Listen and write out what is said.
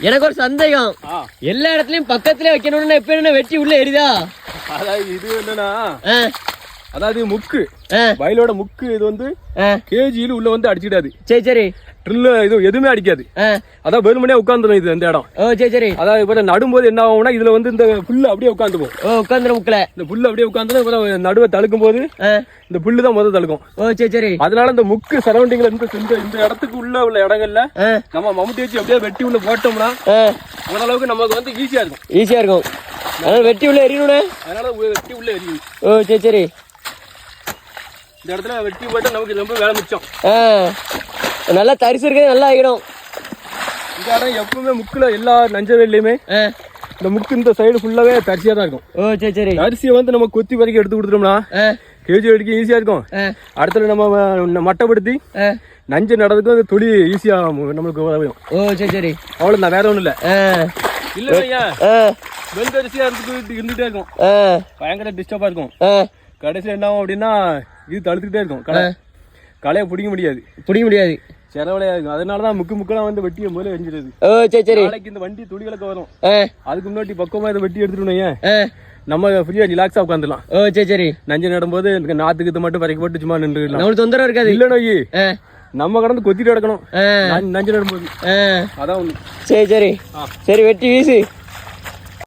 எனக்கு ஒரு சந்தேகம். எல்லா இடத்துலயும் பக்கத்துல வைக்கணும்னு எப்ப என்ன வெட்டி உள்ள எரியுதா அதாவது இது என்னன்னா அதாவது முக்கு. வயலோட முக்கு இது வந்து. கேஜியில் உள்ள வந்து அடிச்சிடாது. சரி சரி. ட்ரில்லு இது எதுவுமே அடிக்காது. அதான் வெறுமனே உட்காந்துரும் இது இந்த இடம். ஓ சரி சரி. அதாவது இப்போ நடும்போது என்ன ஆகும்னா இதுல வந்து இந்த புல்லு அப்படியே உட்காந்துக்கும் ஓ உட்காந்துரு முக்கல. இந்த புல்லு அப்படியே உட்காந்து அப்புறம் நடுவை தழுக்கும் போது இந்த புல்லு தான் முதல் தழுக்கும். ஓ சரி சரி. அதனால இந்த முக்கு சரௌண்டிங்ல இந்த இந்த இந்த இடத்துக்கு உள்ள உள்ள இடங்கள்ல நம்ம மம்முட்டி வச்சு அப்படியே வெட்டி உள்ள போட்டோம்னா ஓரளவுக்கு நமக்கு வந்து ஈஸியா இருக்கும். ஈஸியா இருக்கும். அதனால வெட்டி உள்ள எரியணும்னே அதனால வெட்டி உள்ள எரியுது ஓ சரி சரி. இந்த இடத்துல வெட்டி போட்டு நமக்கு ரொம்ப வேலை மிச்சம். நல்லா தரிசு இருக்கிறது நல்லா ஆகிடும் இந்த இடம் எப்பவுமே முக்குல எல்லா நஞ்சவெளியுமே ஆ, இந்த முக்கு இந்த சைடு ஃபுல்லாவே தரிசியா தான் இருக்கும். ஓ சரி சரி. அரிசியை வந்து நம்ம கொத்தி வரைக்கும் எடுத்து கொடுத்துட்டோம்னா கேஜி அடிக்க ஈஸியா இருக்கும். அடுத்தது நம்ம மட்டைப்படுத்தி நஞ்சு நடறதுக்கு அந்த துளி ஈஸியா நம்மளுக்கு உதவும் ஓ சரி சரி. அவ்வளவுதான் வேற ஒண்ணும் இல்ல. இல்ல ஐயா ஆ, வெந்த அரிசியா இருந்து இருந்துட்டே இருக்கும். பயங்கர டிஸ்டர்பா இருக்கும். கடைசியில் என்ன ஆகும் அப்படின்னா இது தடுத்துக்கிட்டே இருக்கும். களை களையை பிடிக்க முடியாது. பிடிக்க முடியாது. செலவலையா இருக்கும் அதனால தான் முக்கு முக்கெல்லாம் வந்து வெட்டிய முதல்ல எரிஞ்சிருது. ஓ சரி சரி. நாளைக்கு இந்த வண்டி துளி கலக்க வரும் அதுக்கு முன்னாடி பக்கமா இதை வெட்டி எடுத்துட்டு ஆ, நம்ம ஃப்ரீயா ரிலாக்ஸா உட்காந்துலாம் ஓ சரி சரி. நஞ்சு நடும்போது இந்த நாத்துக்கு இது மட்டும் வரைக்கும் போட்டு சும்மா நின்றுலாம் நம்மளுக்கு தொந்தரவு இருக்காது. இல்ல நோய். நம்ம கடந்து கொத்திட்டு கிடக்கணும். நஞ்சு- நடும்போது. அதான் ஒண்ணு. சரி சரி. சரி வெட்டி வீசு.